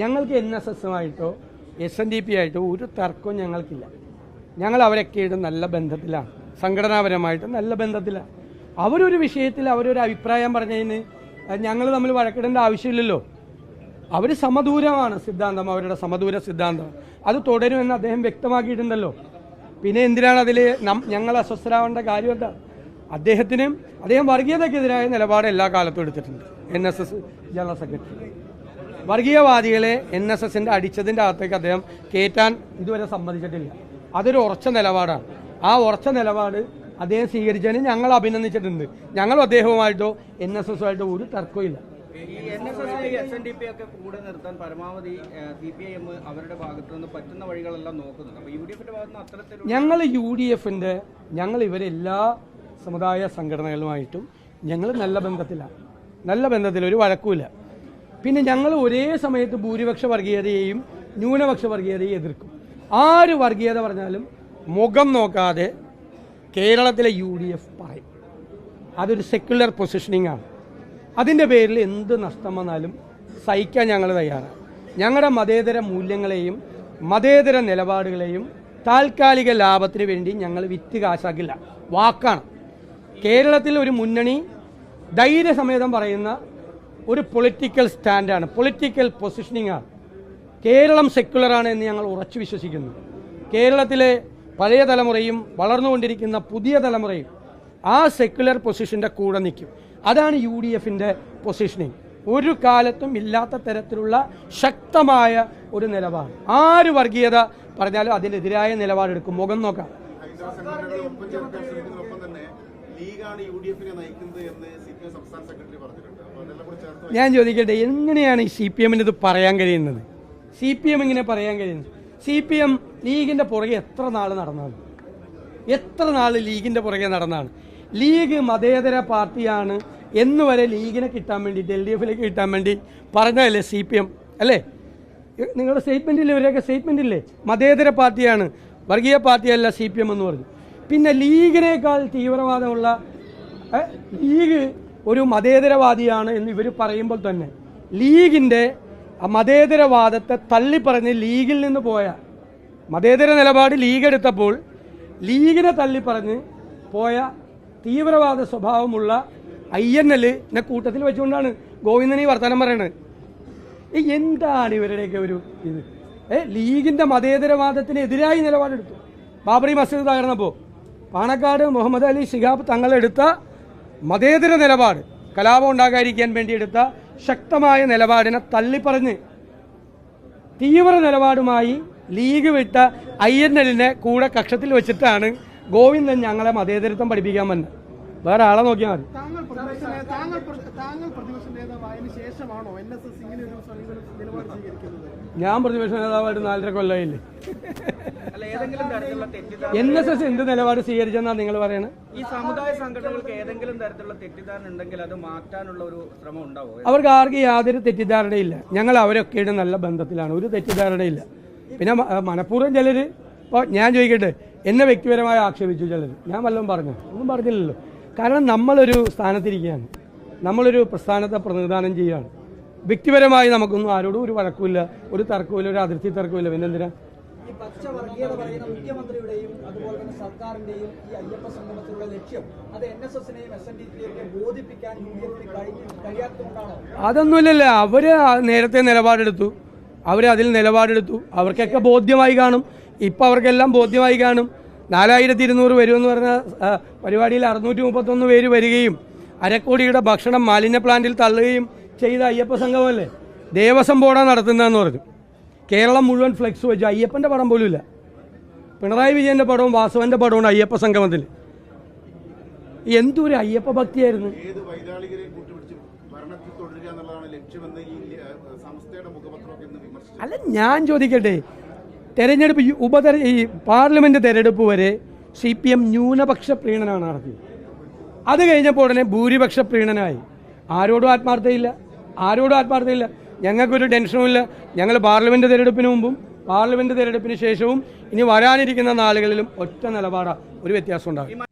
ഞങ്ങൾക്ക് N S എസുമായിട്ടോ S N D P ആയിട്ടോ ഒരു തർക്കവും ഞങ്ങൾക്കില്ല. ഞങ്ങൾ അവരൊക്കെയായിട്ട് നല്ല ബന്ധത്തിലാണ്. സംഘടനാപരമായിട്ട് നല്ല ബന്ധത്തിലാണ്. അവരൊരു വിഷയത്തിൽ അവരൊരു അഭിപ്രായം പറഞ്ഞതിന് ഞങ്ങൾ തമ്മിൽ വഴക്കിടേണ്ട ആവശ്യമില്ലല്ലോ. അവർ സമദൂരമാണ് സിദ്ധാന്തം അവരുടെ സമദൂര സിദ്ധാന്തം. അത് തുടരുമെന്ന് അദ്ദേഹം വ്യക്തമാക്കിയിട്ടുണ്ടല്ലോ. പിന്നെ എന്തിനാണ് അതിൽ ഞങ്ങൾ അസ്വസ്ഥരാവേണ്ട കാര്യം എന്താ? അദ്ദേഹത്തിനും അദ്ദേഹം വർഗീയതയ്ക്കെതിരായ നിലപാട് എല്ലാ കാലത്തും എടുത്തിട്ടുണ്ട്. N S S general secretary. വർഗീയവാദികളെ N S എസിന്റെ അടിച്ചതിന്റെ അകത്തേക്ക് അദ്ദേഹം കയറ്റാൻ ഇതുവരെ സമ്മതിച്ചിട്ടില്ല. അതൊരു ഉറച്ച നിലപാടാണ്. ആ ഉറച്ച നിലപാട് അദ്ദേഹം സ്വീകരിച്ചതിന് ഞങ്ങൾ അഭിനന്ദിച്ചിട്ടുണ്ട്. ഞങ്ങൾ അദ്ദേഹവുമായിട്ടോ എൻ എസ് എസുമായിട്ടോ ഒരു തർക്കവും ഇല്ല. ഞങ്ങൾ യു ഡി എഫിന്റെ ഞങ്ങൾ ഇവരെല്ലാ സമുദായ സംഘടനകളുമായിട്ടും ഞങ്ങൾ നല്ല ബന്ധത്തിലാണ്. നല്ല ബന്ധത്തിൽ ഒരു വഴക്കുമില്ല. പിന്നെ ഞങ്ങൾ ഒരേ സമയത്ത് ഭൂരിപക്ഷ വർഗീയതയെയും ന്യൂനപക്ഷ വർഗീയതയെയും എതിർക്കും. ആര് വർഗീയത പറഞ്ഞാലും മുഖം നോക്കാതെ കേരളത്തിലെ യു ഡി എഫ് പറയും. അതൊരു സെക്യുലർ പൊസിഷനിങ് ആണ്. അതിന്റെ പേരിൽ എന്ത് നഷ്ടം വന്നാലും സഹിക്കാൻ ഞങ്ങൾ തയ്യാറാണ്. ഞങ്ങളുടെ മതേതര മൂല്യങ്ങളെയും മതേതര നിലപാടുകളെയും താൽക്കാലിക ലാഭത്തിന് വേണ്ടി ഞങ്ങൾ വിറ്റ് കാശാക്കില്ല. വാക്കാണ്. കേരളത്തിൽ ഒരു മുന്നണി ധൈര്യസമേതം പറയുന്ന ഒരു പൊളിറ്റിക്കൽ സ്റ്റാൻഡാണ് പൊളിറ്റിക്കൽ പൊസിഷനിങ് ആണ് കേരളം സെക്യുലറാണ് എന്ന് ഞങ്ങൾ ഉറച്ചു വിശ്വസിക്കുന്നു. കേരളത്തിലെ പഴയ തലമുറയും വളർന്നുകൊണ്ടിരിക്കുന്ന പുതിയ തലമുറയും ആ സെക്യുലർ പൊസിഷന്റെ കൂടെ നിൽക്കും. അതാണ് യു ഡി എഫിന്റെ പൊസിഷനിങ് ഒരു കാലത്തും ഇല്ലാത്ത തരത്തിലുള്ള ശക്തമായ ഒരു നിലപാട്. ആര് വർഗീയത പറഞ്ഞാലും അതിനെതിരായ നിലപാടെടുക്കും. മുഖം നോക്കാം. ലീഗാണ് യു ഡി എഫിനെ നയിക്കുന്നത് എന്ന് സി പി എം സംസ്ഥാന സെക്രട്ടറി പറഞ്ഞിട്ടുണ്ട്. അപ്പോൾ ഞാൻ ചോദിക്കട്ടെ എങ്ങനെയാണ് സി പി എമ്മിന് ഇത് പറയാൻ കഴിയുന്നത്? സി പി എം ഇങ്ങനെ പറയാൻ കഴിയുന്നത്? സി പി എം ലീഗിന്റെ പുറകെ എത്ര നാൾ നടന്നതാണ് എത്ര നാൾ ലീഗിന്റെ പുറകെ നടന്നാണ്? ലീഗ് മതേതര പാർട്ടിയാണ് എന്ന് വരെ ലീഗിനെ കിട്ടാൻ വേണ്ടി എൽ ഡി എഫിലേക്ക് കിട്ടാൻ വേണ്ടി പറഞ്ഞതല്ലേ സി പി എം അല്ലേ? നിങ്ങളുടെ സ്റ്റേറ്റ്മെന്റില്ലേ ഇവരെയൊക്കെ സ്റ്റേറ്റ്മെന്റ് ഇല്ലേ? മതേതര പാർട്ടിയാണ് വർഗീയ പാർട്ടിയല്ല സി പി എം എന്ന് പറഞ്ഞു. പിന്നെ ലീഗിനേക്കാൾ തീവ്രവാദമുള്ള ലീഗ് ഒരു മതേതരവാദിയാണ് എന്ന് ഇവർ പറയുമ്പോൾ തന്നെ. ലീഗിന്റെ മതേതരവാദത്തെ തള്ളിപ്പറഞ്ഞ് ലീഗിൽ നിന്ന് പോയ മതേതര നിലപാട് ലീഗ് എടുത്തപ്പോൾ ലീഗിനെ തള്ളിപ്പറഞ്ഞ് പോയ തീവ്രവാദ സ്വഭാവമുള്ള ഐ എൻ എല്ലിനെ കൂട്ടത്തിൽ വെച്ചുകൊണ്ടാണ് ഗോവിന്ദൻ ഈ വർത്തമാനം പറയണത്. എന്താണ് ഇവരുടെയൊക്കെ ഒരു ഇത്? ഏ ലീഗിന്റെ മതേതരവാദത്തിന് എതിരായി നിലപാടെടുത്തു. ബാബറി മസ്ജിദ് തകർന്നപ്പോൾ പാണക്കാട് മുഹമ്മദ് അലി ശിഹാബ് തങ്ങളെടുത്ത മതേതര നിലപാട് കലാപം ഉണ്ടാകാതിരിക്കാൻ വേണ്ടി എടുത്ത ശക്തമായ നിലപാടിനെ തള്ളിപ്പറഞ്ഞ് തീവ്ര നിലപാടുമായി ലീഗ് വിട്ട ഐ എൻ എല്ലിനെ കൂടെ കക്ഷത്തിൽ വെച്ചിട്ടാണ് ഗോവിന്ദൻ ഞങ്ങളെ മതേതരത്വം പഠിപ്പിക്കാൻ വന്നത് വേറെ ആളെ നോക്കിയാൽ മതി. ഞാൻ പ്രതിപക്ഷ നേതാവായിട്ട് നാലര കൊല്ലമായില്ലേ ഏതെങ്കിലും തരത്തിലുള്ള തെറ്റിദ്ധാരണ എൻ എസ് എസ് എന്ത് നിലപാട് സ്വീകരിച്ചെന്നാണ് നിങ്ങൾ പറയുന്നത് ഈ സമുദായ സംഘടനകൾക്ക് ഏതെങ്കിലും തരത്തിലുള്ള തെറ്റിദ്ധാരണ ഉണ്ടെങ്കിൽ അത് മാറ്റാനുള്ള ഒരു ശ്രമം ഉണ്ടാവോ? അവർക്ക് ആർക്കും യാതൊരു തെറ്റിദ്ധാരണയില്ല. ഞങ്ങൾ അവരൊക്കെയുടെ നല്ല ബന്ധത്തിലാണ്. ഒരു തെറ്റിദ്ധാരണയില്ല. പിന്നെ മനഃപൂർവം ചിലർ ഇപ്പോൾ ഞാൻ ചോദിക്കട്ടെ എന്നെ വ്യക്തിപരമായി ആക്ഷേപിച്ചു ചിലർ ഞാൻ വല്ലതും പറഞ്ഞു? ഒന്നും പറഞ്ഞില്ലല്ലോ. കാരണം നമ്മളൊരു സ്ഥാനത്തിരിക്കുകയാണ്. നമ്മളൊരു പ്രസ്ഥാനത്തെ പ്രതിനിധാനം ചെയ്യുകയാണ്. വ്യക്തിപരമായി നമുക്കൊന്നും ആരോടും ഒരു വഴക്കുമില്ല ഒരു തർക്കമില്ല ഒരു അതിർത്തി തർക്കമില്ല പിന്നെന്തിനാ? ഈ പച്ച വർഗീയത പറയുന്ന മുഖ്യമന്ത്രിയുടെയും അതുപോലെ തന്നെ സർക്കാരിന്റെയും ഈ അയ്യപ്പ സംഗമത്തിലുള്ള ലക്ഷ്യം അത് എൻ എസ് എസിനെയും എസ് എൻ ഡി പിയെയും ബോധിപ്പിക്കാൻ യു ഡി അവർ നേരത്തെ നിലപാടെടുത്തു. അവർ അതിൽ നിലപാടെടുത്തു. അവർക്കൊക്കെ ബോധ്യമായി കാണും. ഇപ്പം അവർക്കെല്ലാം ബോധ്യമായി കാണും. നാലായിരത്തി ഇരുന്നൂറ് വരുമെന്ന് പറഞ്ഞ പരിപാടിയിൽ അറുന്നൂറ്റി മുപ്പത്തൊന്ന് പേര് വരികയും അരക്കോടിയുടെ ഭക്ഷണം മാലിന്യ പ്ലാന്റിൽ തള്ളുകയും ചെയ്ത അയ്യപ്പ സംഘമല്ലേ ദേവസ്വം ബോർഡാണ് നടത്തുന്നതെന്ന് പറഞ്ഞു. കേരളം മുഴുവൻ ഫ്ലെക്സ് വെച്ചു അയ്യപ്പന്റെ പടം പോലും ഇല്ല പിണറായി വിജയന്റെ പടവും വാസവന്റെ പടവും അയ്യപ്പ സംഗമത്തിൽ. എന്തൊരു അയ്യപ്പ ഭക്തിയായിരുന്നു. അല്ല ഞാൻ ചോദിക്കട്ടെ തെരഞ്ഞെടുപ്പ് ഉപതെര ഈ പാർലമെന്റ് തെരഞ്ഞെടുപ്പ് വരെ സി പി എം ന്യൂനപക്ഷ പ്രീണനാണ് നടത്തിയത്. അത് കഴിഞ്ഞപ്പോൾ ഉടനെ ഭൂരിപക്ഷ പ്രീണനായി. ആരോടും ആത്മാർത്ഥതയില്ല ആരോടും ആത്മാർത്ഥതയില്ല. ഞങ്ങൾക്കൊരു ടെൻഷനുമില്ല. ഞങ്ങൾ പാർലമെന്റ് തിരഞ്ഞെടുപ്പിന് മുമ്പും പാർലമെന്റ് തിരഞ്ഞെടുപ്പിന് ശേഷവും ഇനി വരാനിരിക്കുന്ന നാളുകളിലും ഒറ്റ നിലപാടാണ് ഒരു വ്യത്യാസം ഉണ്ടാകും